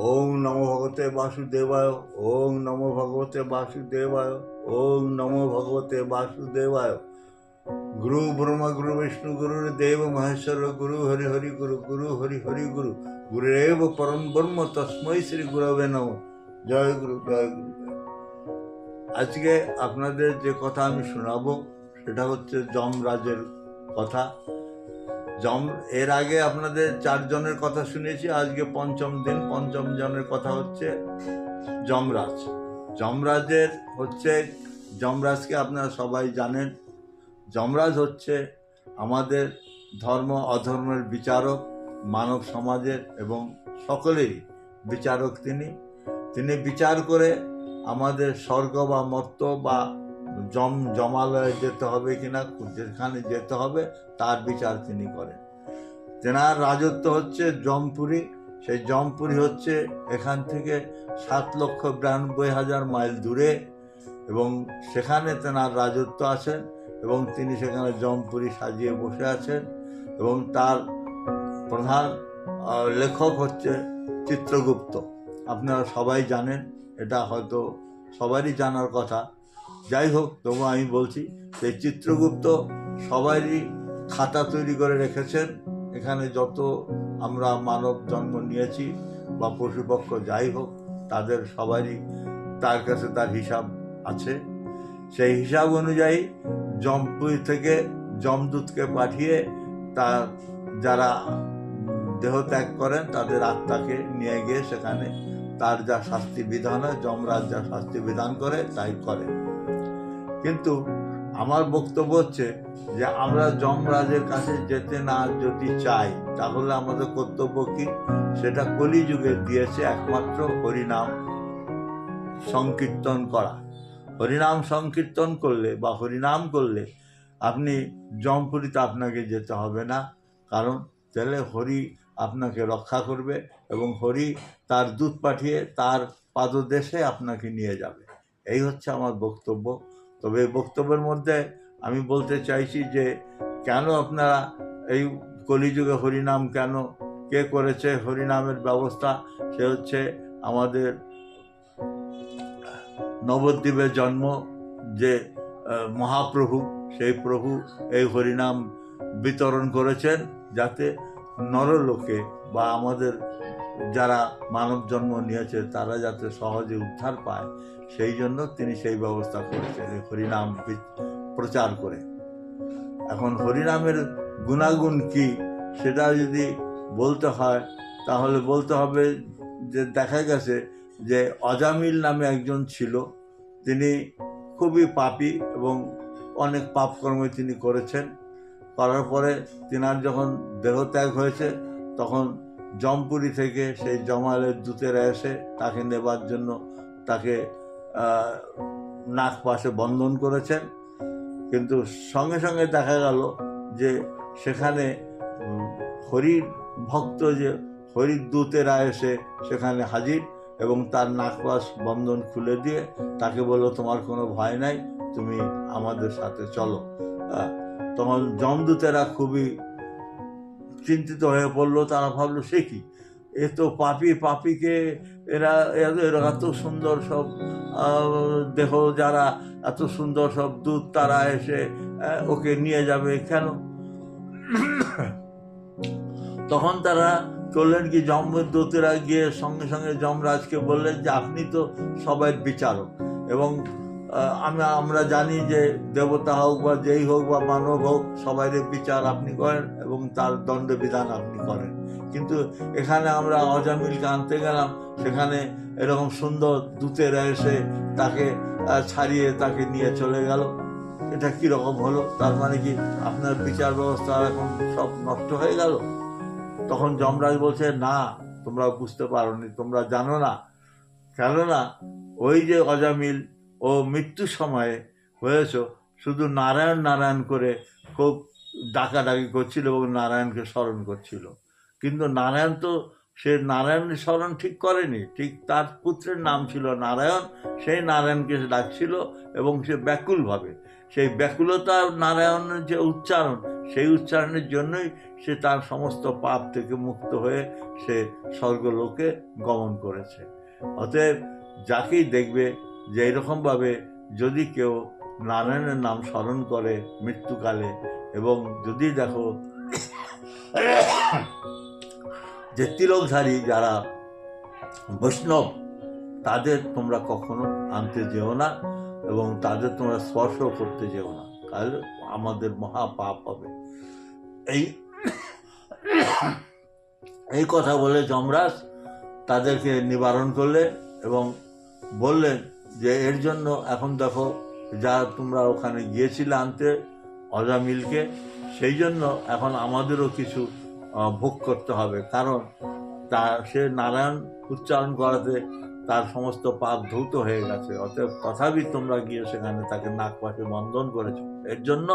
ওং নমো ভগবতে বাসুদেবায়, ওং নমো ভগবতে বাসুদেবায়, ওং নমো ভগবতে বাসুদেবায়। গুরু ব্রহ্মা, গুরু বিষ্ণু, গুরু দেব, মহেশ্বর, গুরু হরি হরি, গুরু গুরু হরি হরি, গুরু। গুরুরেব পরম ব্রহ্ম, তস্মৈ শ্রী গুরবে নম। জয় গুরু জয় গুরু। আজকে আপনাদের যে কথা আমি শোনাবো, সেটা হচ্ছে যমরাজের কথা। যম এর আগে আপনাদের চারজনের কথা শুনেছি, আজকে পঞ্চম দিন, পঞ্চম জনের কথা হচ্ছে যমরাজ। যমরাজের হচ্ছে, যমরাজকে আপনারা সবাই জানেন, যমরাজ হচ্ছে আমাদের ধর্ম অধর্মের বিচারক, মানব সমাজের এবং সকলেরই বিচারক তিনি। তিনি বিচার করে আমাদের স্বর্গ বা মর্ত বা জম জমালয়ে যেতে হবে কিনা যেখানে যেতে হবে, তার বিচার তিনি করেন। তেনার রাজত্ব হচ্ছে জমপুরি। সেই জমপুরি হচ্ছে এখান থেকে সাত লক্ষ বিরানব্বই হাজার মাইল দূরে এবং সেখানে তেনার রাজত্ব আছেন এবং তিনি সেখানে জমপুরি সাজিয়ে বসে আছেন এবং তার প্রধান লেখক হচ্ছে চিত্রগুপ্ত। আপনারা সবাই জানেন, এটা হয়তো সবারই জানার কথা। যাই হোক তবু আমি বলছি, সেই চিত্রগুপ্ত সবারই খাতা তৈরি করে রেখেছেন। এখানে যত আমরা মানব জন্ম নিয়েছি বা পশুপক্ষ যাই হোক, তাদের সবারই তার কাছে তার হিসাব আছে। সেই হিসাব অনুযায়ী জমপুরি থেকে যমদূতকে পাঠিয়ে তার যারা দেহ ত্যাগ করেন, তাদের আত্মাকে নিয়ে গিয়ে সেখানে তার যা শাস্তি বিধান হয়, যমরাজ যা শাস্তি বিধান করে, তাই করে। কিন্তু আমার বক্তব্য হচ্ছে যে আমরা যমরাজের কাছে যেতে না যদি চাই, তাহলে আমাদের কর্তব্য কি? সেটা কলিযুগে দিয়েছে একমাত্র হরিনাম সংকীর্তন করা। হরিনাম সংকীর্তন করলে বা হরিনাম করলে আপনি জমপুরিতে আপনাকে যেতে হবে না। কারণ তাহলে হরি আপনাকে রক্ষা করবে এবং হরি তার দুধ পাঠিয়ে তার পাদদেশে আপনাকে নিয়ে যাবে। এই হচ্ছে আমার বক্তব্য। তবে বক্তব্যের মধ্যে আমি বলতে চাইছি যে কেন আপনারা এই কলিযুগে হরিনাম কেন, কে করেছে হরিনামের ব্যবস্থা? সে হচ্ছে আমাদের নবদ্বীপের জন্ম যে মহাপ্রভু, সেই প্রভু এই হরিনাম বিতরণ করেছেন যাতে নরলোকে বা আমাদের যারা মানব জন্ম নিয়েছে, তারা যাতে সহজে উদ্ধার পায়, সেই জন্য তিনি সেই ব্যবস্থা করেছেন হরিনাম প্রচার করে। এখন হরিনামের গুণাগুণ কি, সেটা যদি বলতে হয়, তাহলে বলতে হবে যে দেখা গেছে যে অজামিল নামে একজন ছিল, তিনি খুবই পাপী এবং অনেক পাপকর্ম তিনি করেছেন। করার পরে তিনার যখন দেহত্যাগ হয়েছে, তখন জমপুরি থেকে সেই জমালের দূতেরা এসে তাকে নেবার জন্য তাকে নাক পাশে বন্ধন করেছেন। কিন্তু সঙ্গে সঙ্গে দেখা গেল যে সেখানে হরির ভক্ত যে হরির দূতেরা এসে সেখানে হাজির এবং তার নাকপাশ বন্ধন খুলে দিয়ে তাকে বলল, তোমার কোনো ভয় নাই, তুমি আমাদের সাথে চলো। তখন জমদূতেরা খুবই চিন্তিত হয়ে পড়ল, তারা ভাবলো, সে কি? এ তো পাপি, পাপিকে এরা এরা এত সুন্দর সব দেহ যারা এত সুন্দর সব দূত, তারা এসে ওকে নিয়ে যাবে, কেন? তখন তারা চললেন কি যমদূতেরা গিয়ে সঙ্গে সঙ্গে যমরাজকে বললেন যে, আপনি তো সবাই বিচারক এবং আমরা আমরা জানি যে দেবতা হোক বা যেই হোক বা মানব হোক সবাইয়ের বিচার আপনি করেন এবং তার দণ্ড বিধান আপনি করেন। কিন্তু এখানে আমরা অজামিলকে আনতে গেলাম, সেখানে এরকম সুন্দর দূতেরা এসে তাকে ছাড়িয়ে তাকে নিয়ে চলে গেল। এটা কি রকম হলো? তার মানে কি আপনার বিচার ব্যবস্থা এখন সব নষ্ট হয়ে গেল? তখন যমরাজ বলছে, না তোমরা বুঝতে পারোনি, তোমরা জানো না। কেননা ওই যে অজামিল ও মৃত্যুর সময়ে হয়েছ। শুধু নারায়ণ নারায়ণ করে খুব ডাকাডাকি করছিল এবং নারায়ণকে স্মরণ করছিল। কিন্তু নারায়ণ তো সে নারায়ণের স্মরণ ঠিক করেনি। ঠিক তার পুত্রের নাম ছিল নারায়ণ। সেই নারায়ণকে ডাকছিল এবং সে ব্যাকুলভাবে সেই ব্যাকুলতা নারায়ণের যে উচ্চারণ, সেই উচ্চারণের জন্যই সে তার সমস্ত পাপ থেকে মুক্ত হয়ে সে স্বর্গলোকে গমন করেছে। অতএব যাকেই দেখবে যে এরকমভাবে যদি কেউ নারায়ণের নাম স্মরণ করে মৃত্যুকালে এবং যদি দেখো যে তিলকধারী যারা বৈষ্ণব, তাদের তোমরা কখনো আনতে যেও না এবং তাদের তোমরা স্পর্শ করতে যেও না। তাহলে আমাদের মহা পাপ হবে। এই এই কথা বলে যমরাজ তাদেরকে নিবারণ করলেন এবং বললেন যে এর জন্য এখন দেখো, যা তোমরা ওখানে গিয়েছিলে আনতে অজামিলকে সেই জন্য এখন আমাদেরও কিছু ভোগ করতে হবে। কারণ তা, সে নারায়ণ উচ্চারণ করাতে তার সমস্ত পাপ ধৌত হয়ে গেছে। অতএব তথাপি তোমরা গিয়ে সেখানে তাকে নাক পাশে বন্ধন করেছ। এর জন্য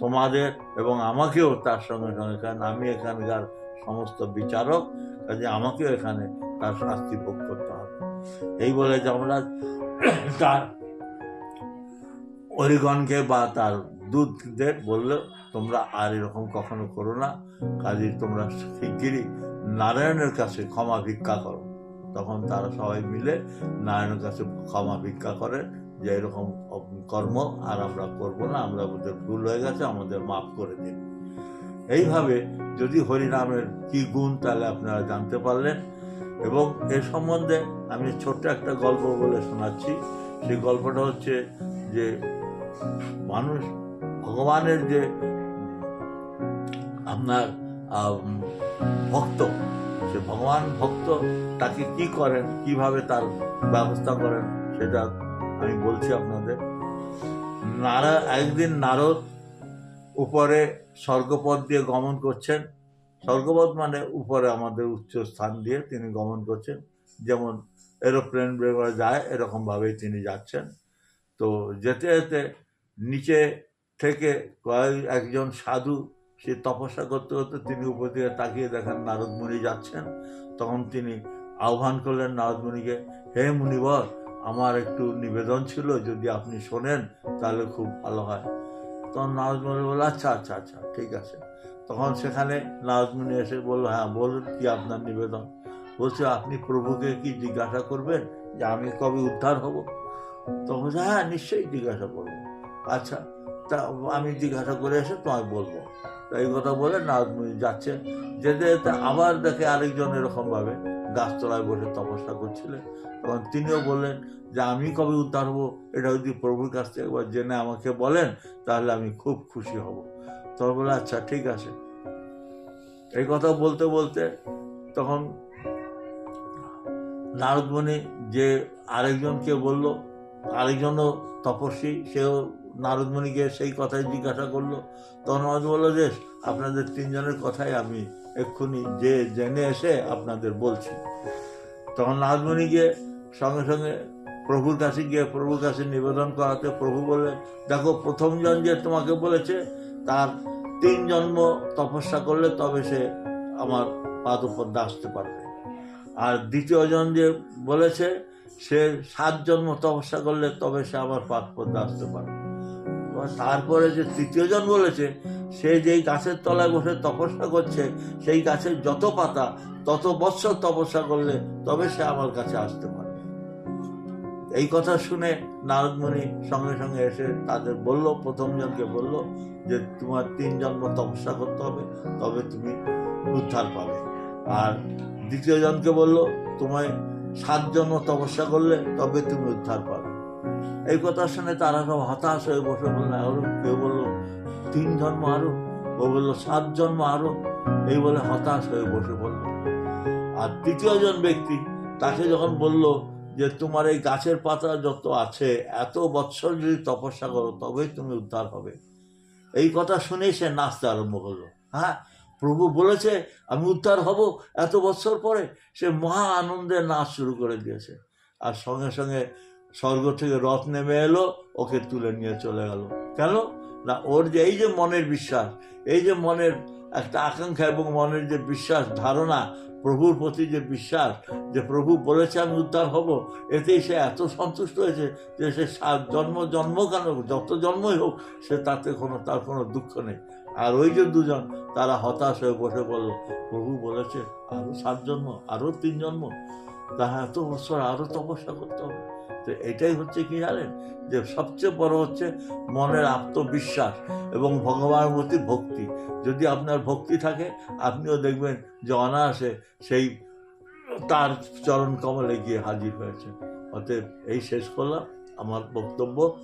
তোমাদের এবং আমাকেও তার সঙ্গে সঙ্গে, কারণ আমি এখানকার সমস্ত বিচারক, কাজে আমাকেও এখানে তার শাস্তি ভোগ করতে হবে। এই বলে যমরাজ তার অরিগণকে বা তার দূতদের বলল, তোমরা আর এরকম কখনো করো না। কাজে, তোমরা শিগগিরই নারায়ণের কাছে ক্ষমা ভিক্ষা করো। তখন তারা সবাই মিলে নারায়ণের কাছে ক্ষমা ভিক্ষা করে যে, এরকম কর্ম আর আমরা করব না। আমরা আমাদের ভুল হয়ে গেছে, আমাদের মাফ করে দিন। এইভাবে যদি হরিনামের কি গুণ তাহলে আপনারা জানতে পারলেন। এবং এ সম্বন্ধে আমি ছোট্ট একটা গল্প বলে শোনাচ্ছি। সেই গল্পটা হচ্ছে যে মানুষ ভগবানের যে আপনার ভক্ত, সে ভগবান ভক্ত তাকে কি করেন, কীভাবে তার ব্যবস্থা করেন সেটা আমি বলছি আপনাদের। নারা, একদিন নারদ উপরে স্বর্গপথ দিয়ে গমন করছেন। স্বর্গপথ মানে উপরে আমাদের উচ্চ স্থান দিয়ে তিনি গমন করছেন। যেমন এরোপ্লেন বেরোয় যায় এরকম ভাবেই তিনি যাচ্ছেন। তো যেতে যেতে নিচে থেকে কয়েক একজন সাধু সে তপস্যা করতে করতে তিনি উপর দিকে তাকিয়ে দেখেন নারদ মুনি যাচ্ছেন। তখন তিনি আহ্বান করলেন নারদ মুনিকে হে মুনিবর, আমার একটু নিবেদন ছিল, যদি আপনি শোনেন তাহলে খুব ভালো হয়। তখন নারদ মুনি বলল আচ্ছা আচ্ছা আচ্ছা ঠিক আছে। তখন সেখানে নারদ মুনি এসে বলল হ্যাঁ বলুন কি আপনার নিবেদন? বলছে, আপনি প্রভুকে কি জিজ্ঞাসা করবেন যে আমি কবে উদ্ধার হব? তখন হ্যাঁ নিশ্চয়ই জিজ্ঞাসা করব। আচ্ছা তা আমি জিজ্ঞাসা করে এসে তোমায় বলব। তো এই কথা বলে নারদ মুনি যাচ্ছে। যেতে যেতে আবার দেখে আরেকজন এরকমভাবে গাছতলায় বসে তপস্যা করছিলেন। তখন তিনিও বললেন যে, আমি কবে উদ্ধার হব? এটা যদি প্রভুর কাছ থেকে একবার জেনে আমাকে বলেন, তাহলে আমি খুব খুশি হব। তখন বলে আচ্ছা ঠিক আছে। এই কথা বলতে বলতে তখন নারদমণি যে আরেকজনকে বলল, আরেকজনও তপস্বী, সেও নারদমণিকে সেই কথাই জিজ্ঞাসা করল। তখন নারদ বলল, যে, আপনাদের তিনজনের কথাই আমি এক্ষুনি যে জেনে এসে আপনাদের বলছি। তখন নারদমণি গিয়ে সঙ্গে সঙ্গে প্রভুর কাছে গিয়ে প্রভুর কাছে নিবেদন করাতে প্রভু বললেন, দেখো, প্রথমজন যে তোমাকে বলেছে তার তিন জন্ম তপস্যা করলে তবে সে আমার পাদপদ্মে আসতে পারবে। আর দ্বিতীয়জন যে বলেছে, সে সাত জন্ম তপস্যা করলে তবে সে আমার পাদ পাদপদ্মে আসতে পারবে। তারপরে যে তৃতীয়জন বলেছে, সে যেই গাছের তলায় বসে তপস্যা করছে, সেই গাছের যত পাতা, তত বৎসর তপস্যা করলে তবে সে আমার কাছে আসতে পারে এই কথা শুনে নারদমণি সঙ্গে সঙ্গে এসে তাদের বলল, প্রথম জনকে বলল যে তোমার তিন জন্ম তপস্যা করতে হবে, তবে তুমি উদ্ধার পাবে। আর দ্বিতীয় জনকে বলল, তোমায় সাত জন্ম তপস্যা করলে তবে তুমি উদ্ধার পাবে। এই কথা শুনে তারা সব হতাশ হয়ে বসে বলল, আরও কেউ বলল তিন জন্ম আরও ও বলল সাত জন্ম আরও এই বলে হতাশ হয়ে বসে পড়ল। আর তৃতীয় জন ব্যক্তি তাকে যখন বলল যে তোমার এই গাছের পাতা যত আছে, এত বৎসর যদি তপস্যা করো, তবেই তুমি উদ্ধার হবে। এই কথা শুনেই সে নাচতে আরম্ভ করল। হ্যাঁ প্রভু বলেছে, আমি উদ্ধার হব এত বছর পরে। সে মহা আনন্দে নাচ শুরু করে দিয়েছে। আর সঙ্গে সঙ্গে স্বর্গ থেকে রথ নেমে এলো, ওকে তুলে নিয়ে চলে গেল। কেন? না, ওর যে এই যে মনের বিশ্বাস, এই যে মনের একটা আকাঙ্ক্ষা এবং মনের যে বিশ্বাস ধারণা প্রভুর প্রতি যে বিশ্বাস, যে প্রভু বলেছে, আমি উদ্ধার হব এতেই সে এত সন্তুষ্ট হয়েছে যে সে সাত জন্ম জন্ম কেন, যত জন্মই হোক, সে তাতে কোনো, তার কোনো দুঃখ নেই। আর ওই যে দুজন, তারা হতাশ হয়ে বসে পড়ল প্রভু বলেছে আরও সাত জন্ম আরও তিন জন্ম। তাহা এত বছর আরও তপস্যা করতে হবে। তো এটাই হচ্ছে কি জানেন? যে সবচেয়ে বড় হচ্ছে মনের আত্মবিশ্বাস এবং ভগবানের প্রতি ভক্তি। যদি আপনার ভক্তি থাকে, আপনিও দেখবেন যে অনায়াসে সেই তার চরণ কমলে গিয়ে হাজির হয়েছে। অতএব এই শেষ করলাম। আমার বক্তব্য